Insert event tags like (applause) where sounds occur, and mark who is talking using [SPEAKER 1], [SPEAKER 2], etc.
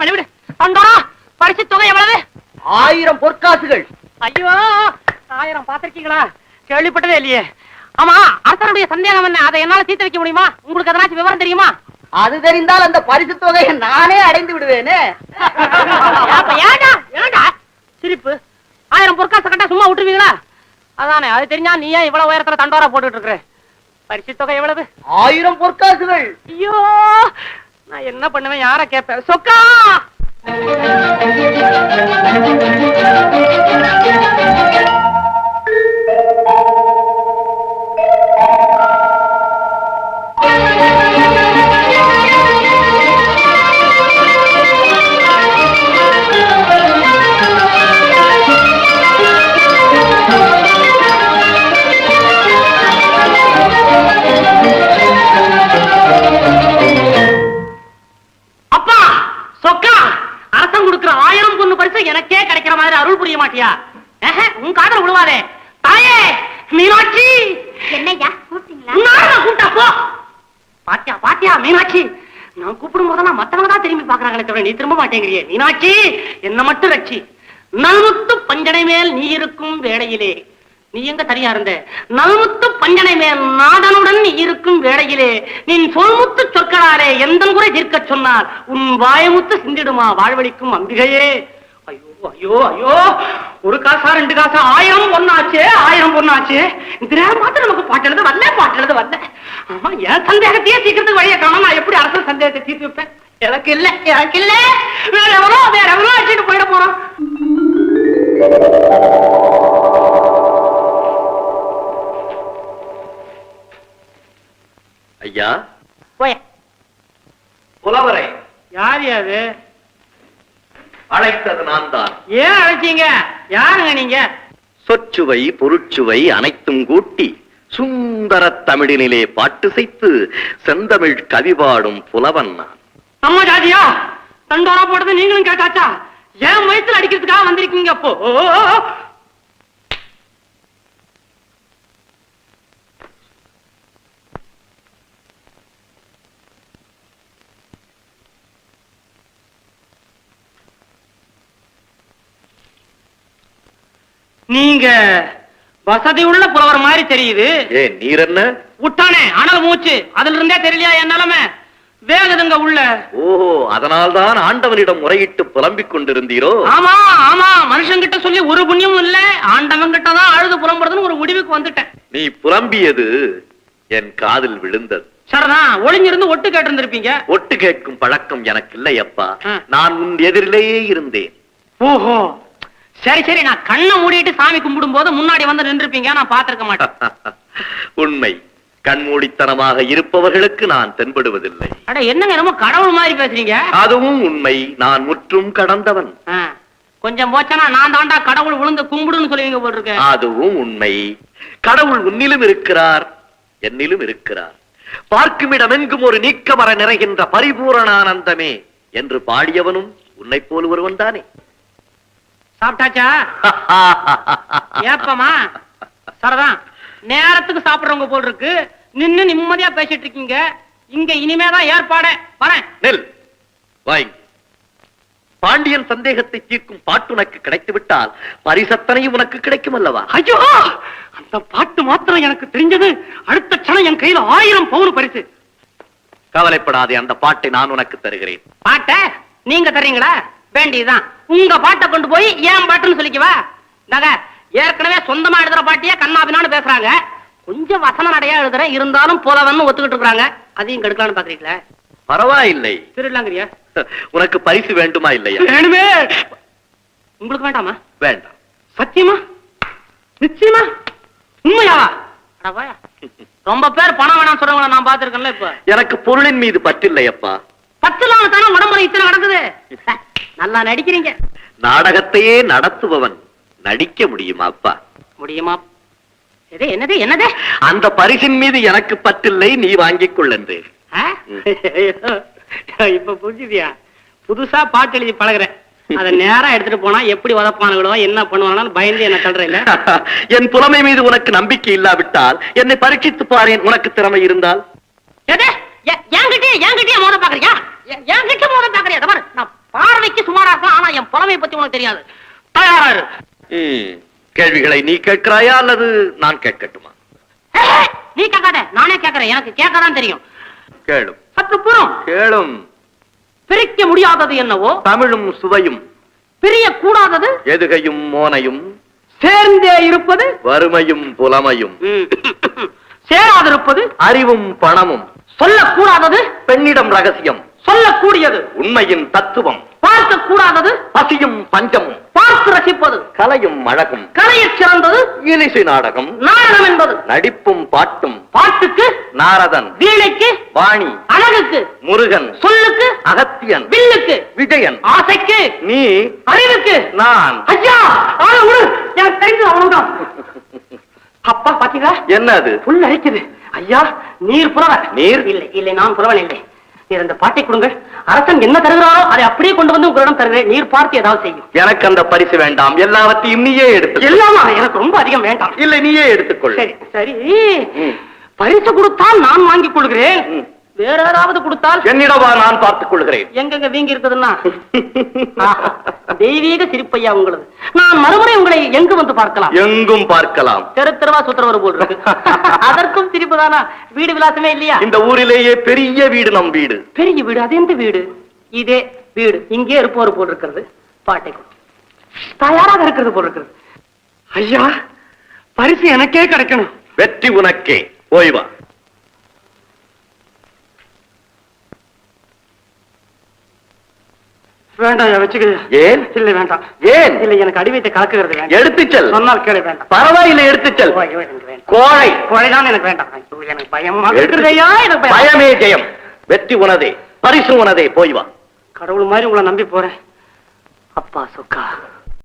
[SPEAKER 1] பண்ணிவிடு பண்ணிவிடு தண்டோரா பரிசு தொகை எவ்வளவு?
[SPEAKER 2] ஆயிரம் பொற்காசுகள்.
[SPEAKER 1] ஐயோ ஆயிரம் பாத்திருக்கீங்களா கேள்விப்பட்டதே இல்லையே. ஆமா அரசனுடைய சந்தேகம் என்ன? அதை என்னால தீர்த்து வைக்க முடியுமா? உங்களுக்கு எதனாச்சும் விவரம் தெரியுமா?
[SPEAKER 2] அது தெரிந்தால் அந்த பரிசு தொகையை நானே அடைந்து விடுவேனே.
[SPEAKER 1] சிரிப்பு. ஆயிரம் பொற்காசு கட்டா சும்மா விட்டுருவீங்களா? அதானே அது தெரிஞ்சா நீ ஏன் இவ்வளவு உயரத்துல தண்டோரா போட்டுட்டு இருக்கிற? பரிசு தொகை எவ்வளவு?
[SPEAKER 2] ஆயிரம் பொற்காசுகள்.
[SPEAKER 1] ஐயோ நான் என்ன பண்ணுவேன்? யார கேட்பேன்? சொக்கா! விழுவாதே தாயே மீனாட்சி.
[SPEAKER 3] என்னய்யா கூப்பிட்டீங்களா?
[SPEAKER 1] கூப்பிட்டா போ. பாத்தியா பாத்தியா மீனாட்சி. நான் கூப்பிடும் போதெல்லாம் மத்தவங்க தான் திரும்பி பாக்குறாங்களே தவிர நீ திரும்ப மாட்டேங்கிறியே. மீனாட்சி என்ன மட்டும் ரட்சி. நல்முத்து பஞ்சனை மேல் நீ இருக்கும் வேளையிலே. நீ எங்க தனியா இருந்த? நல்முத்து பஞ்சனை மேல் நாதனுடன் நீ இருக்கும் வேளையிலே. நின் சொல்முத்து சொற்களாலே எந்த குறை தீர்க்க சொன்னால் உன் வாயமுத்து சிந்திடுமா வாழ்வழிக்கும் அம்பிகையே. ஐயோ ஐயோ ஐயோ. ஒரு காசா ரெண்டு காசா ஆயிரம் பொண்ணாச்சு ஆயிரம் பொண்ணாச்சு இந்த நேரம் பார்த்து நமக்கு பாட்டு எழுத வரல பாட்டு எழுத வரல. ஆமா என் சந்தேகத்தையே சீக்கிரத்துக்கு வழியை காணும். நான் எப்படி அரசு சந்தேகத்தை தீர்த்து வைப்பேன்? எனக்கு இல்ல எனக்கு இல்ல. வேற எவனோ வேற எவனோ அடிச்சுட்டு போயிட போறோம்
[SPEAKER 4] ஐயா?
[SPEAKER 1] போய்
[SPEAKER 4] புலவரை
[SPEAKER 1] யார் அது?
[SPEAKER 4] அழைத்தது நான் தான்
[SPEAKER 1] ஏன் அழைச்சீங்க? யாருங்க நீங்க?
[SPEAKER 4] சொற்சுவை பொருட்சுவை அனைத்தும் கூட்டி சுந்தர தமிழினிலே பாட்டு செய்து செந்தமிழ் கவி பாடும் புலவன் நான்.
[SPEAKER 1] நம்ம ஜாதியா தண்டோரா போட்டது நீங்களும் கேட்டாச்சா? ஏன் வயித்துல அடிக்கிறதுக்காக வந்திருக்கீங்க அப்போ? நீங்க வசதி உள்ள புலவர் மாதிரி தெரியுது.
[SPEAKER 4] ஏன் நீர் என்ன?
[SPEAKER 1] விட்டானே அனல் மூச்சு. அதுல இருந்தே தெரியலையா என் நிலைமை? வேகுதுங்க உள்ள.
[SPEAKER 4] ஓஹோ அதனால்தான் ஆண்டவனிடம் முறையிட்டு புலம்பிக் கொண்டிருந்தீரோ?
[SPEAKER 1] ஆமா ஆமா. மனுஷங்கிட்ட சொல்லி ஒரு புண்ணியமும் இல்ல. ஆண்டவன் கிட்ட தான் அழுது புலம்புறதுன்னு ஒரு முடிவுக்கு வந்துட்டேன்.
[SPEAKER 4] நீ புலம்பியது என் காதில் விழுந்தது.
[SPEAKER 1] சரிதான் ஒளிஞ்சிருந்து ஒட்டு கேட்டு இருந்திருப்பீங்க
[SPEAKER 4] ஒட்டு கேட்கும் பழக்கம் எனக்கு இல்லை அப்பா
[SPEAKER 1] ஆ.
[SPEAKER 4] நான் உன் எதிரிலேயே இருந்தேன்.
[SPEAKER 1] ஓஹோ. சரி சரி நான் கண்ணை மூடிட்டு சாமி கும்பிடும் போது முன்னாடி வந்து நின்றுப்பீங்க நான் பாத்திருக்க மாட்டேன். (laughs)
[SPEAKER 4] உண்மை. கண்மூடித்தனமாக இருப்பவர்களுக்கு நான் தென்படுவதில்லை.
[SPEAKER 1] அட என்னங்க என்னமோ கடவுள் மாதிரி பேசுறீங்க?
[SPEAKER 4] அதுவும் உண்மை. நான் முற்றும் கடந்தவன்.
[SPEAKER 1] கொஞ்சம் போச்சனா நான் தாண்டா கடவுள் விழுந்து கும்பிடுன்னு சொல்லுவீங்க போல் இருக்கு
[SPEAKER 4] அதுவும் உண்மை. கடவுள் உன்னிலும் இருக்கிறார் என்னிலும் இருக்கிறார். பார்க்குமிடம் எங்கும் ஒரு நீக்கமர நிறைகின்ற பரிபூரணானந்தமே என்று பாடியவனும் உன்னை போல் ஒருவன் தானே.
[SPEAKER 1] சாப்பிட்டாச்சா? (laughs) ஏப்பமா? சரிதான் நேரத்துக்கு சாப்பிடுறவங்க போல் இருக்கு. நின்னு நிம்மதியா பேசிட்டு இருக்கீங்க. இங்க இனிமேதான் ஏற்பாடு. வரேன்.
[SPEAKER 4] நெல் வாங்கி பாண்டியன் சந்தேகத்தை தீர்க்கும் பாட்டு உனக்கு கிடைத்து விட்டால் பரிசத்தனையும் உனக்கு கிடைக்கும் அல்லவா?
[SPEAKER 1] ஐயோ! அந்த பாட்டு மாத்திரம் எனக்கு தெரிஞ்சது. அடுத்த க்ஷணம் என் கையில ஆயிரம் பவுன் பரிசு.
[SPEAKER 4] கவலைப்படாதே அந்த பாட்டை நான் உனக்கு தருகிறேன்.
[SPEAKER 1] பாட்ட நீங்க தர்றீங்களா? வேண்டியதுதான். உங்க பாட்டை கொண்டு போய் ஏன் பாட்டுன்னு சொல்லிக்கவா? இந்தாங்க ஏற்கனவே சொந்தமா எழுதுற பாட்டியே கண்ணாபினான்னு பேசுறாங்க. கொஞ்சம் வசன நடையா எழுதுறேன் இருந்தாலும் போலவன்னு ஒத்துக்கிட்டு இருக்காங்க அதையும் கெடுக்கலாம்னு பாக்குறீங்களா?
[SPEAKER 4] பரவாயில்லை.
[SPEAKER 1] திருடலாங்கிறியா? (laughs)
[SPEAKER 4] உனக்கு பரிசு வேண்டுமா இல்லையா?
[SPEAKER 1] வேணுமே! உங்களுக்கு வேண்டாமா?
[SPEAKER 4] வேண்டாம்.
[SPEAKER 1] சத்தியமா? நிச்சயமா? உண்மையாவா. (laughs) ரொம்ப பேர் பணம் வேணாம் சொல்றவங்கள நான் பாத்துருக்கேன்ல இப்ப.
[SPEAKER 4] எனக்கு பொருளின் மீது பற்றில்லை
[SPEAKER 1] நாள் தானே உடம்புல இத்தனை நடக்குது நல்லா நடிக்கிறீங்க.
[SPEAKER 4] நாடகத்தையே நடத்துபவன் நடிக்க முடியுமா அப்பா?
[SPEAKER 1] முடியுமா? எது என்னது என்னது?
[SPEAKER 4] அந்த பரிசின் மீது எனக்கு பற்றில்லை நீ வாங்கிக் கொள்ளன்றேன்
[SPEAKER 1] ஆ? இப்ப புரிஞ்சுதியா? புதுசா பாட்டு எழுதி பழகுறேன். அத நேரா எடுத்துட்டு போனா எப்படி உதப்பானுங்களோ என்ன பண்ணுவானு பயந்து என்ன தள்ளுற இல்ல (laughs)
[SPEAKER 4] என் புலமை மீது உனக்கு நம்பிக்கை இல்லாவிட்டால் என்னை பரீட்சித்து பாரேன் உனக்கு திறமை இருந்தால்.
[SPEAKER 1] எது? என்கிட்டயே என்கிட்டயே மோத பாக்குறியா என்கிட்ட மோத பாக்குறியா இதை பாரு நான் பத்தி உனக்கு தெரியாது. தயாரா இரு.
[SPEAKER 4] ம், கேள்விகளை நீ கேட்கிறாயா அல்லது நான் கேட்கட்டுமா?
[SPEAKER 1] நீ கேட்காத நானே கேட்கறேன். எனக்கு கேட்கதான் தெரியும்.
[SPEAKER 4] கேளும்
[SPEAKER 1] சற்று புறம்
[SPEAKER 4] கேளும்.
[SPEAKER 1] பிரிக்க முடியாதது என்னவோ?
[SPEAKER 4] தமிழும் சுவையும்.
[SPEAKER 1] பிரிய கூடாதது
[SPEAKER 4] எதுகையும் மோனையும்.
[SPEAKER 1] சேர்ந்தே இருப்பது?
[SPEAKER 4] வறுமையும் புலமையும்.
[SPEAKER 1] சேராதிருப்பது?
[SPEAKER 4] அறிவும் பணமும்.
[SPEAKER 1] சொல்லக்கூடாதது
[SPEAKER 4] பெண்ணிடம் ரகசியம்.
[SPEAKER 1] சொல்லக்கூடியது.
[SPEAKER 4] உண்மையின் தத்துவம்.
[SPEAKER 1] பார்க்க கூடாதது
[SPEAKER 4] பசியும் பஞ்சமும்.
[SPEAKER 1] பார்த்து ரசிப்பது.
[SPEAKER 4] கலையும் அழகும்.
[SPEAKER 1] கலையச் சிறந்தது.
[SPEAKER 4] இனிசை நாடகம்.
[SPEAKER 1] நாடகம் என்பது.
[SPEAKER 4] நடிப்பும் பாட்டும்.
[SPEAKER 1] பாட்டுக்கு.
[SPEAKER 4] நாரதன்.
[SPEAKER 1] வீணைக்கு.
[SPEAKER 4] வாணி.
[SPEAKER 1] அழகுக்கு.
[SPEAKER 4] முருகன்.
[SPEAKER 1] சொல்லுக்கு.
[SPEAKER 4] அகத்தியன்.
[SPEAKER 1] வில்லுக்கு.
[SPEAKER 4] விஜயன்.
[SPEAKER 1] ஆசைக்கு.
[SPEAKER 4] நீ.
[SPEAKER 1] அறிவுக்கு.
[SPEAKER 4] நான்.
[SPEAKER 1] ஐயா எனக்கு தெரிஞ்சது அவ்வளவுதான் அப்பா பாத்தீங்களா?
[SPEAKER 4] என்னது?
[SPEAKER 1] புல் அரிக்குது. ஐயா நீர் புலவர்
[SPEAKER 4] நீர்?
[SPEAKER 1] இல்லை இல்லை நான் புலவன் இல்லை. நீர் அந்த பாட்டை கொடுங்கள். அரசன் என்ன தருகிறாரோ அதை அப்படியே கொண்டு வந்து உங்களிடம் தருகிறேன். நீர் பார்த்து ஏதாவது செய்யும்.
[SPEAKER 4] எனக்கு அந்த பரிசு வேண்டாம். எல்லாவற்றையும் நீயே எடுத்து
[SPEAKER 1] எல்லாமா? எனக்கு ரொம்ப அதிகம் வேண்டாம்.
[SPEAKER 4] இல்லை நீயே எடுத்துக்கொள்.
[SPEAKER 1] சரி. பரிசு கொடுத்தால் நான் வாங்கிக் கொள்கிறேன். வேற ஏதாவது கொடுத்தால்
[SPEAKER 4] என்னிடவா நான் பார்த்துக் கொள்கிறேன்.
[SPEAKER 1] எங்கெங்க வீங்கி இருக்குதுன்னா? தெய்வீக சிரிப்பையா உங்களது. நான் மறுமுறை உங்களை எங்கு வந்து பார்க்கலாம்?
[SPEAKER 4] எங்கும் பார்க்கலாம்.
[SPEAKER 1] தெரு தெருவா சுத்துறவர் போல் இருக்கு. அதற்கும் சிரிப்பு தானா வீடு விலாசமே இல்லையா?
[SPEAKER 4] இந்த ஊரிலேயே பெரிய வீடு நம் வீடு.
[SPEAKER 1] பெரிய வீடு அது எந்த வீடு? இதே வீடு. இங்கே இருப்பவர் போல் இருக்கிறது. பாட்டை. தயாராக இருக்கிறது போல் இருக்கிறது. ஐயா பரிசு எனக்கே கிடைக்கணும்.
[SPEAKER 4] வெற்றி உனக்கே. போய்
[SPEAKER 1] வேண்டாம் ஐயா, வச்சுக்க.
[SPEAKER 4] ஏன்?
[SPEAKER 1] இல்லை வேண்டாம்.
[SPEAKER 4] ஏன்?
[SPEAKER 1] இல்லை எனக்கு அடிவைத்தை கலக்குகிறது வேண்டாம்.
[SPEAKER 4] எடுத்துச் செல்.
[SPEAKER 1] சொன்னால் கேளு வேண்டாம்.
[SPEAKER 4] பரவாயில்லை எடுத்துச் செல்.
[SPEAKER 1] ஐயோ, எனக்கு வேண்டாம்
[SPEAKER 4] கோழை.
[SPEAKER 1] கொலைதான் எனக்கு வேண்டாம். எனக்கு பயமா ஐயா, எனக்கு பயம்.
[SPEAKER 4] பயமே ஜெயம். வெற்றி உனதே பரிசு உனதே போய் வா.
[SPEAKER 1] கடவுள் மாதிரி உங்களை நம்பி போறேன். அப்பா சொக்கா.